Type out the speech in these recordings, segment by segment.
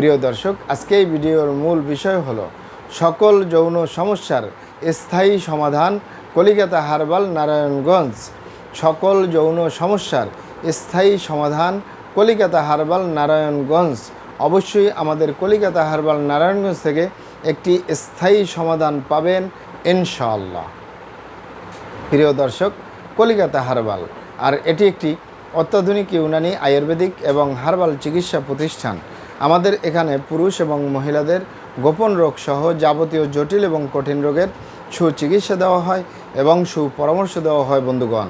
প্রিয় দর্শক, আজকে এই ভিডিওর মূল বিষয় হলো সকল যৌন সমস্যার স্থায়ী সমাধান কলিকাতা হারবাল নারায়ণগঞ্জ। সকল যৌন সমস্যার স্থায়ী সমাধান কলিকাতা হারবাল নারায়ণগঞ্জ। অবশ্যই আমাদের কলিকাতা হারবাল নারায়ণগঞ্জ থেকে একটি স্থায়ী সমাধান পাবেন ইনশাআল্লাহ। প্রিয় দর্শক, কলিকাতা হারবাল, আর এটি একটি অত্যাধুনিক ইউনানি আয়ুর্বেদিক এবং হারবাল চিকিৎসা প্রতিষ্ঠান। আমাদের এখানে পুরুষ এবং মহিলাদের গোপন রোগ সহ যাবতীয় জটিল এবং কঠিন রোগের সুচিকিৎসা দেওয়া হয় এবং সুপরামর্শ দেওয়া হয় বন্ধুগণ।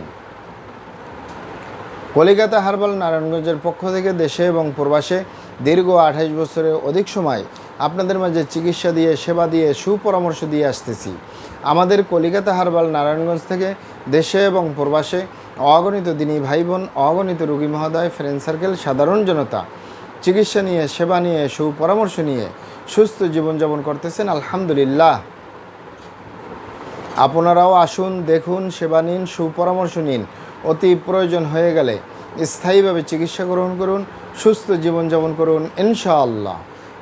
কলিকাতা হারবাল নারায়ণগঞ্জের পক্ষ থেকে দেশে এবং প্রবাসে দীর্ঘ আঠাইশ বছরের অধিক সময় আপনাদের মাঝে চিকিৎসা দিয়ে, সেবা দিয়ে, সুপরামর্শ দিয়ে আসতেছি। আমাদের কলিকাতা হারবাল নারায়ণগঞ্জ থেকে দেশে এবং প্রবাসে অগণিত দিনী ভাই বোন, অগণিত রুগী মহোদয় ফ্রেন্ড সার্কেল সাধারণ জনতা চিকিৎসা নিয়ে, সেবা নিয়ে, সুপরামর্শ নিয়ে সুস্থ জীবনযাপন করতেছেন, আলহামদুলিল্লাহ। আপনারাও আসুন, দেখুন, সেবা নিন, সুপরামর্শ নিন। অতি প্রয়োজন হয়ে গেলে স্থায়ীভাবে চিকিৎসা গ্রহণ করুন, সুস্থ জীবনযাপন করুন, ইনশাআল্লাহ।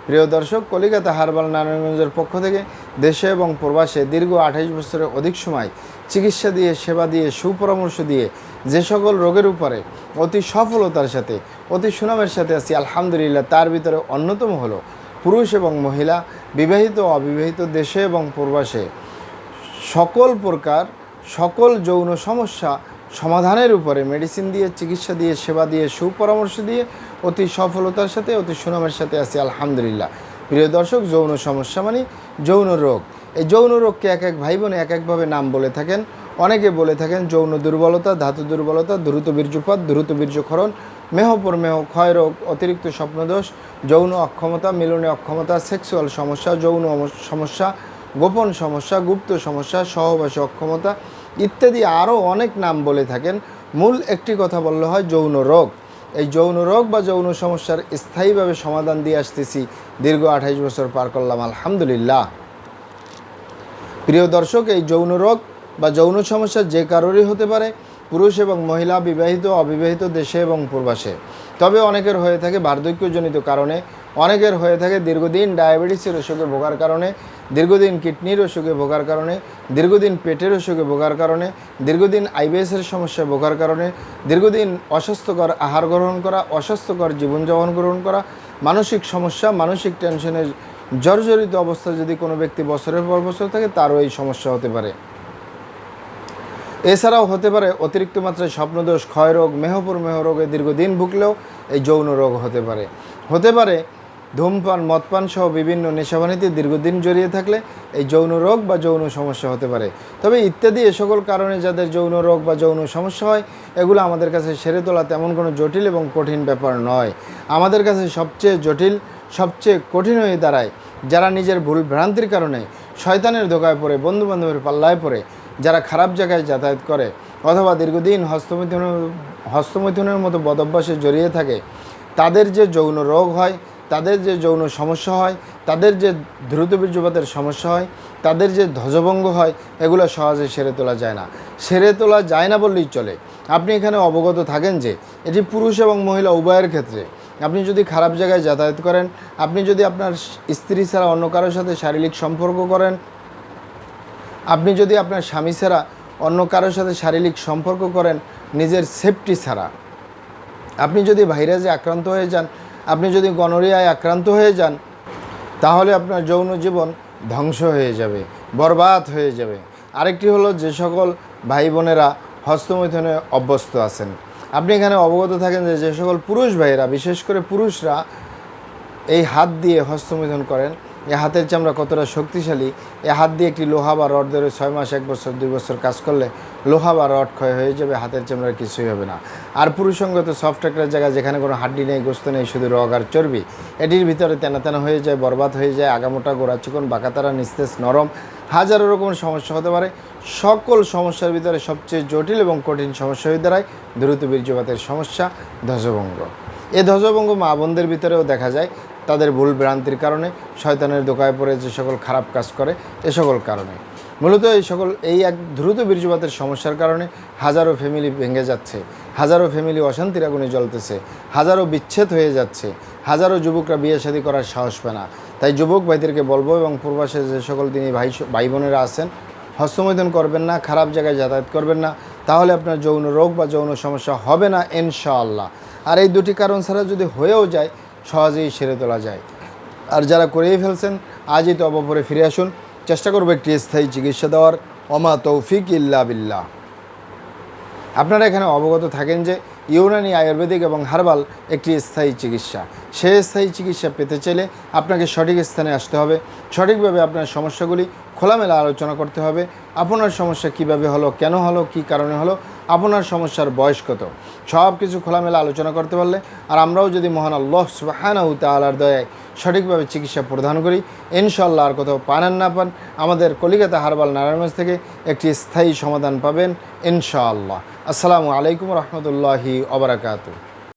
প্রিয় দর্শক, কলিকাতা হারবাল নারায়ণগঞ্জের পক্ষ থেকে দেশে এবং প্রবাসে দীর্ঘ আঠাইশ বছরের অধিক সময় চিকিৎসা দিয়ে, সেবা দিয়ে, সুপরামর্শ দিয়ে যে সকল রোগের উপরে অতি সফলতার সাথে, অতি সুনামের সাথে আছি, আলহামদুলিল্লাহ, তার ভিতরে অন্যতম হলো পুরুষ এবং মহিলা, বিবাহিত অবিবাহিত দেশে এবং প্রবাসে। সকল প্রকার, সকল যৌন সমস্যা সমাধানের উপরে মেডিসিন দিয়ে, চিকিৎসা দিয়ে, সেবা দিয়ে, সুপরামর্শ দিয়ে অতি সফলতার সাথে, অতি সুনামের সাথে আছি, আলহামদুলিল্লাহ। প্রিয় দর্শক, যৌন সমস্যা মানে যৌন রোগ। এই যৌন রোগকে এক এক ভাই বোনে এক একভাবে নাম বলে থাকেন। অনেকে বলে থাকেন যৌন দুর্বলতা, ধাতু দুর্বলতা, দ্রুত বীর্যপাত, দ্রুত বীর্যক্ষরণ মেহপর মেহ, ক্ষয় রোগ, অতিরিক্ত স্বপ্নদোষ, যৌন অক্ষমতা, মিলনে অক্ষমতা, সেক্সুয়াল সমস্যা, যৌন সমস্যা, গোপন সমস্যা, গুপ্ত সমস্যা, সহবাসী অক্ষমতা ইত্যাদি আরও অনেক নাম বলে থাকেন। মূল একটি কথা বললে হয় যৌন রোগ। এই যৌন রোগ বা যৌন সমস্যার স্থায়ীভাবে সমাধান দিয়ে আসতেছি। দীর্ঘ আঠাইশ বছর পার করলাম, আলহামদুলিল্লাহ। প্রিয় দর্শক, এই যৌন রোগ বা যৌন সমস্যা যে কারোরই হতে পারে, পুরুষ এবং মহিলা, বিবাহিত, অবিবাহিত দেশে এবং প্রবাসে। তবে অনেকের হয়ে থাকে বার্ধক্যজনিত কারণে, অনেকের হয়ে থাকে দীর্ঘদিন ডায়াবেটিসের অসুখে ভোগার কারণে, দীর্ঘদিন কিডনির অসুখে ভোগার কারণে, দীর্ঘদিন পেটের অসুখে ভোগার কারণে, দীর্ঘদিন আইবিএসের সমস্যায় ভোগার কারণে, দীর্ঘদিন অস্বাস্থ্যকর আহার গ্রহণ করা, অস্বাস্থ্যকর জীবনযাপন গ্রহণ করা, মানসিক সমস্যা, মানসিক টেনশনের জর্জরিত অবস্থা যদি কোনো ব্যক্তি বছরের পর বছর থাকে, তারও এই সমস্যা হতে পারে। এছাড়াও হতে পারে অতিরিক্ত মাত্রায় স্বপ্নদোষ, ক্ষয়রোগ, মেহপুর মেহ রোগে দীর্ঘদিন ভুগলেও এই যৌন রোগ হতে পারে। হতে পারে ধূমপান, মদপান সহ বিভিন্ন নেশাবানিতে দীর্ঘদিন জড়িয়ে থাকলে এই যৌন রোগ বা যৌন সমস্যা হতে পারে। তবে ইত্যাদি এ সকল কারণে যাদের যৌন রোগ বা যৌন সমস্যা হয়, এগুলো আমাদের কাছে সেরে তোলা তেমন কোনো জটিল এবং কঠিন ব্যাপার নয়। আমাদের কাছে সবচেয়ে জটিল সবচেয়ে কঠিন হয়ে দাঁড়ায়। যারা নিজের ভুল ভ্রান্তির কারণে শয়তানের ধোকায় পড়ে, বন্ধুবান্ধবের পাল্লায় পড়ে, যারা খারাপ জায়গায় যাতায়াত করে অথবা দীর্ঘদিন হস্তমৈথুনের হস্তমৈথুনের মতো বদভ্যাসে জড়িয়ে থাকে, তাদের যে যৌন রোগ হয়, তাদের যে যৌন সমস্যা হয়, তাদের যে দ্রুত বীর্যপাতের সমস্যা হয়, তাদের যে ধ্বজভঙ্গ হয়, এগুলো সহজে সেরে তোলা যায় না। সেরে তোলা যায় না বললেই চলে। আপনি এখানে অবগত থাকেন যে, এটি পুরুষ এবং মহিলা উভয়ের ক্ষেত্রে। আপনি যদি খারাপ জায়গায় যাতায়াত করেন, আপনি যদি আপনার স্ত্রী ছাড়া অন্য কারোর সাথে শারীরিক সম্পর্ক করেন, আপনি যদি আপনার স্বামী ছাড়া অন্য কারোর সাথে শারীরিক সম্পর্ক করেন, নিজের সেফটি ছাড়া। আপনি যদি ভাইরাসে আক্রান্ত হয়ে যান, আপনি যদি গনোরিয়ায় আক্রান্ত হয়ে যান, তাহলে আপনার যৌন জীবন ধ্বংস হয়ে যাবে, বরবাদ হয়ে যাবে। আরেকটি হলো যে সকল ভাই বোনেরা হস্তমৈথনে অভ্যস্ত আছেন। আপনি এখানে অবগত থাকেন যে যে সকল পুরুষ ভাইয়েরা, বিশেষ করে পুরুষরা এই হাত দিয়ে হস্তমৈথন করেন। এই হাতের চামড়া কতটা শক্তিশালী, এ হাত দিয়ে একটি লোহা বা রড ধরে ছয় মাস, এক বছর, দুই বছর কাজ করলে লোহা বা রড ক্ষয় হয়ে যাবে, হাতের চামড়ার কিছুই হবে না। আর পুরুষঙ্গত সফট একটা জায়গা যেখানে কোনো হাড্ডি নেই, গোস্ত নেই, শুধু রগ আর চর্বি, এটির ভিতরে তেনা তেনা হয়ে যায়, বরবাদ হয়ে যায়, আগামোটা গোড়া চিকন বাঁকাতারা নিস্তেজ, নরম, হাজারো রকমের সমস্যা হতে পারে। সকল সমস্যার ভিতরে সবচেয়ে জটিল এবং কঠিন সমস্যা হয়ে দাঁড়ায়, দ্রুত বীর্যপাতের সমস্যা, ধ্বজভঙ্গ। এ ধ্বজভঙ্গ মা বোনদের ভিতরেও দেখা যায় তাদের ভুল ভ্রান্তির কারণে শয়তানের দোকায় পড়ে যে সকল খারাপ কাজ করে, এ সকল কারণে। মূলত এই সকল, এই এক দ্রুত বীর্যপাতের সমস্যার কারণে হাজারো ফ্যামিলি ভেঙে যাচ্ছে, হাজারো ফ্যামিলি অশান্তির আগুনে জ্বলতেছে, হাজারো বিচ্ছেদ হয়ে যাচ্ছে, হাজারো যুবকরা বিয়ে শাদী করার সাহস পায় না। তাই যুবক ভাইদেরকে বলব এবং পূর্বাসে যে সকল তিনি ভাই ভাই বোনেরা আছেন, হস্তমৈথন করবেন না, খারাপ জায়গায় যাতায়াত করবেন না, তাহলে আপনার যৌন রোগ বা যৌন সমস্যা হবে না, ইনশাআল্লাহ। আর এই দুটি কারণ ছাড়া যদি হয়েও যায় সহজেই সেরে তোলা যায়। আর যারা করেই ফেলছেন, আজই তো অবপরে ফিরে আসুন। চেষ্টা করব একটি স্থায়ী চিকিৎসা দেওয়ার। অমা তৌফিক ইল্লা বিল্লাহ। আপনারা এখানে অবগত থাকেন যে ইউনানি আয়ুর্বেদিক এবং হার্বাল একটি স্থায়ী চিকিৎসা। সে স্থায়ী চিকিৎসা পেতে চাইলে আপনাকে সঠিক স্থানে আসতে হবে। সঠিকভাবে আপনার সমস্যাগুলি খোলামেলা আলোচনা করতে হবে। আপনার সমস্যা কীভাবে হলো, কেন হলো, কি কারণে হলো আপনার সমস্যার বয়স কত? সব কিছু খোলামেলা আলোচনা করতে পারলে, আর আমরাও যদি মহান আল্লাহ সুবাহানাউ তালার দয়ায় সঠিকভাবে চিকিৎসা প্রদান করি ইনশাল্লাহ আর কোথাও পান না পান, আমাদের কলিকাতা হারবাল নারায়ণগঞ্জ থেকে একটি স্থায়ী সমাধান পাবেন ইনশাআল্লাহ। আসসালামু আলাইকুম রহমতুল্লাহি অবরাকাতু